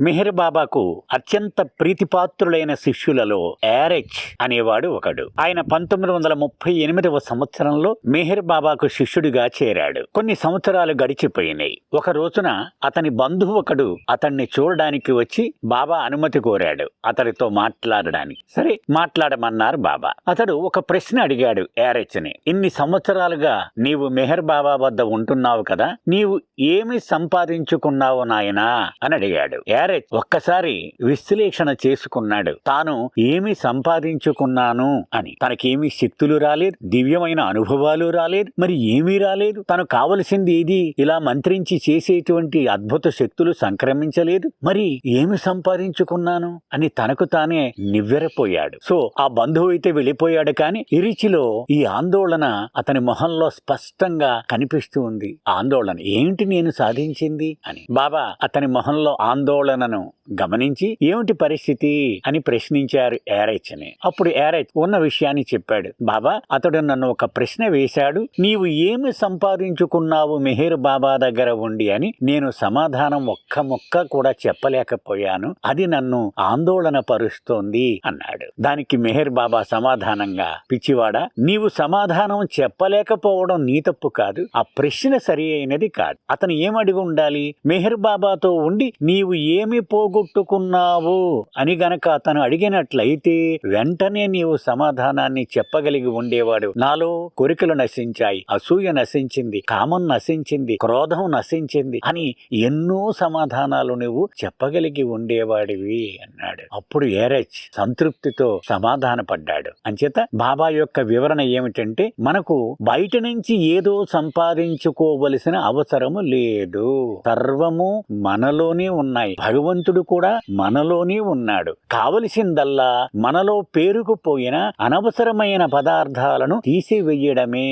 మెహర్ బాబాకు అత్యంత ప్రీతిపాత్రులైన శిష్యులలో యారెచ్ అనేవాడు ఒకడు. ఆయన పంతొమ్మిది వందల ముప్పై ఎనిమిదవ సంవత్సరంలో మెహర్ బాబాకు శిష్యుడిగా చేరాడు. కొన్ని సంవత్సరాలు గడిచిపోయినాయి. ఒక రోజున అతని బంధువు ఒకడు అతన్ని చూడడానికి వచ్చి బాబా అనుమతి కోరాడు. అతడితో మాట్లాడడానికి. సరే మాట్లాడమన్నారు బాబా. అతడు ఒక ప్రశ్న అడిగాడు యారెచ్ని ఇన్ని సంవత్సరాలుగా నీవు మెహర్ బాబా వద్ద ఉంటున్నావు కదా నీవు ఏమి సంపాదించుకున్నావు నాయనా? అని అడిగాడు. క్యారెట్ ఒక్కసారి విశ్లేషణ చేసుకున్నాడు. తాను ఏమి సంపాదించుకున్నాను అని. తనకేమీ శక్తులు రాలేదు దివ్యమైన అనుభవాలు రాలేదు మరి ఏమీ రాలేదు? తను కావలసింది ఏది? ఇలా మంత్రించి చేసేటువంటి అద్భుత శక్తులు సంక్రమించలేదు. మరి ఏమి సంపాదించుకున్నాను? అని తనకు తానే నివ్వెరపోయాడు. సో ఆ బంధువు అయితే వెళ్ళిపోయాడు కానీ ఇరిచిలో ఈ ఆందోళన అతని మొహంలో స్పష్టంగా కనిపిస్తూ ఉంది. ఆందోళన ఏంటి నేను సాధించింది? అని. బాబా అతని మొహంలో ఆందోళన ఆందోళనను గమనించి ఏమిటి పరిస్థితి? అని ప్రశ్నించారు యారెచ్ అని అప్పుడు యారెచ్ ఉన్న విషయాన్ని చెప్పాడు. బాబా అతడు నన్ను ఒక ప్రశ్న వేశాడు. నీవు ఏమి సంపాదించుకున్నావు మెహేర్ బాబా దగ్గర ఉండి అని నేను సమాధానం ఒక్క ముక్క కూడా చెప్పలేకపోయాను. అది నన్ను ఆందోళన పరుస్తోంది అన్నాడు. దానికి మెహర్ బాబా సమాధానంగా పిచ్చివాడా నీవు సమాధానం చెప్పలేకపోవడం నీ తప్పు కాదు. ఆ ప్రశ్న సరి అయినది కాదు. అతను ఏమడిగి ఉండాలి? మెహర్ బాబాతో ఉండి నీవు ఏమి పోగొట్టుకున్నావు? అని గనక అతను అడిగినట్లయితే వెంటనే నీవు సమాధానాన్ని చెప్పగలిగి ఉండేవాడు. నాలో కోరికలు నశించాయి అసూయ నశించింది కామం నశించింది క్రోధం నశించింది అని ఎన్నో సమాధానాలు నువ్వు చెప్పగలిగి ఉండేవాడివి అన్నాడు. అప్పుడు ఏరచ్ సంతృప్తితో సమాధానపడ్డాడు. అంచేత బాబా యొక్క వివరణ ఏమిటంటే మనకు బయట నుంచి ఏదో సంపాదించుకోవలసిన అవసరము లేదు. సర్వము మనలోనే ఉన్నాయి. భగవంతుడు కూడా మనలోనే ఉన్నాడు. కావలసిందల్లా మనలో పేరుకుపోయిన అనవసరమైన పదార్థాలను తీసివేయడమే.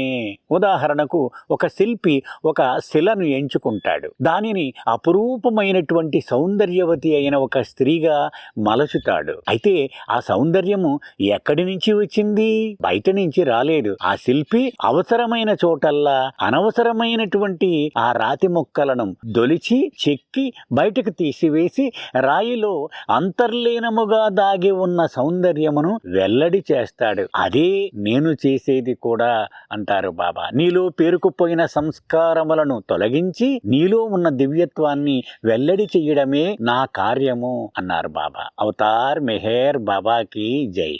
ఉదాహరణకు ఒక శిల్పి ఒక శిలను ఎంచుకుంటాడు. దానిని అపురూపమైనటువంటి సౌందర్యవతి అయిన ఒక స్త్రీగా మలచుతాడు. అయితే ఆ సౌందర్యము ఎక్కడి నుంచి వచ్చింది? బయట నుంచి రాలేదు. ఆ శిల్పి అవసరమైన చోటల్లా అనవసరమైనటువంటి ఆ రాతి మొక్కలను దొలిచి చెక్కి బయటకు తీసివేసి రాయిలో అంతర్లీనముగా దాగి ఉన్న సౌందర్యమును వెల్లడి చేస్తాడు. అదే నేను చేసేది కూడా అంటారు బాబా. నీలో పేరుకుపోయిన సంస్కారములను తొలగించి నీలో ఉన్న దివ్యత్వాన్ని వెల్లడి చేయడమే నా కార్యము అన్నారు బాబా. అవతార్ మెహేర్ బాబాకి జై.